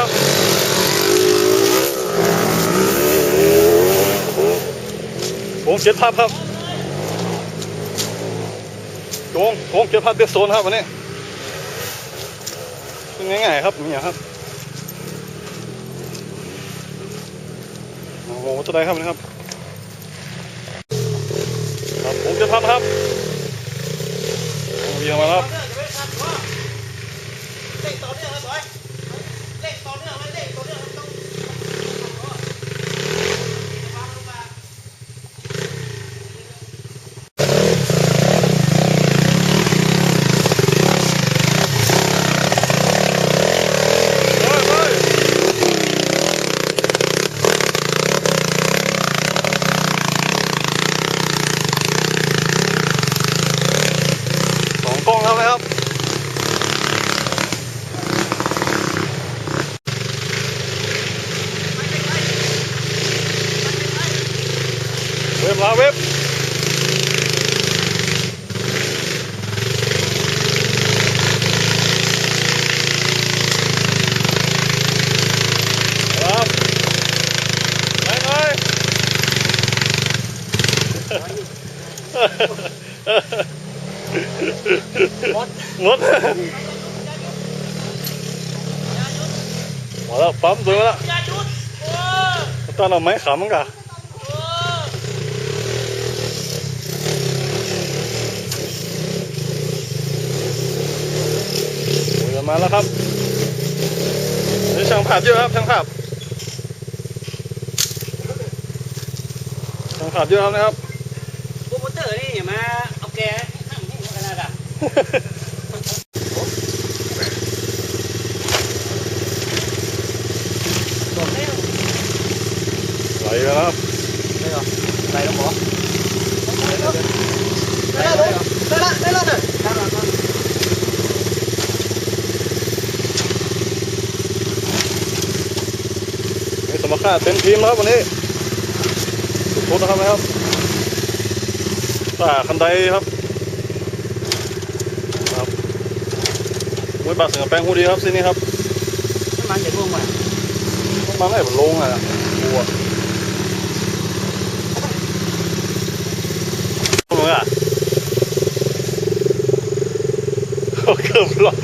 ับผมเจ็ดภาพครับโกงโกงเจ็ดภาพเบียกโซนครับวันนี้ง่ายๆครับนี่ครับโอ้โหตัวใดครับนะครับครับผมเจ็ดภาพครับเรียมาครับ เว็บมาเว็บครับไปไปหมดหมดหมดแล้วปั๊มตัวแล้วอย่าหยุดโอ้ตอนเราไม้ขำมั้งกะ โอ้ เดิน มาแล้วครับนี่ช่างภาพเยอะครับช่างภาพช่างภาพเยอะครับนะครับโปรโมเตอร์นี่อย่ามาเอาแกนั่งให้ขนาดอะไหลแล้วครับได้หรอได้แล้วหมอได้แล้วได้แล้วได้แล้วได้แล้วได้แล้ว นี่สมรรถค่าเต็มทีมแล้วครับวันนี้สุดๆนะครับนะครับป่าคันไดครับครับมวยบาดเสือแปลงหูดีครับสินี่ครับน้ำมันจะร่วงมาต้องมาให้ผมลงอะกลัวลงอะโอ้เกือบหลอน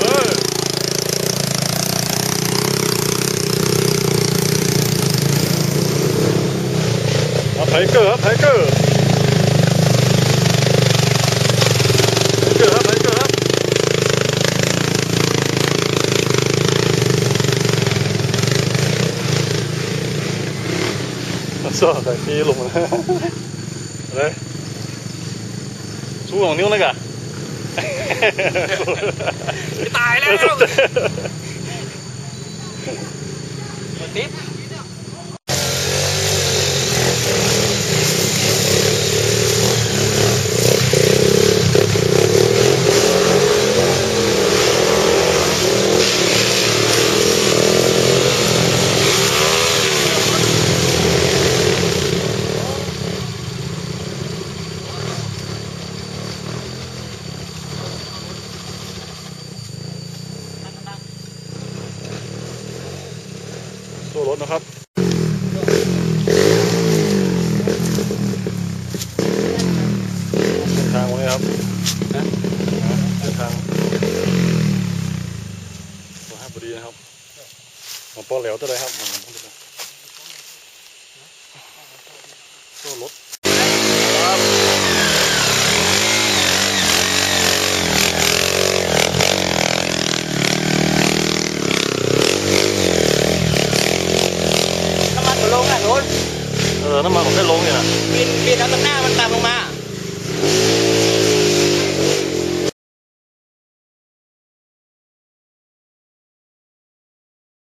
เออ เอาไทเกอร์ครับไทเกอร์ไทเกอร์ครับไทเกอร์ครับมาซ่อใส่ปีลงมาอะไรสู้ของนิ้วนะกะ ตายแล้วติ๊บ ตัวร ถนะครับเส้นทางวันนี้ครับเส้นทางตัวห้าพอดีนะครับมาป้อแหลวตัวใดครับ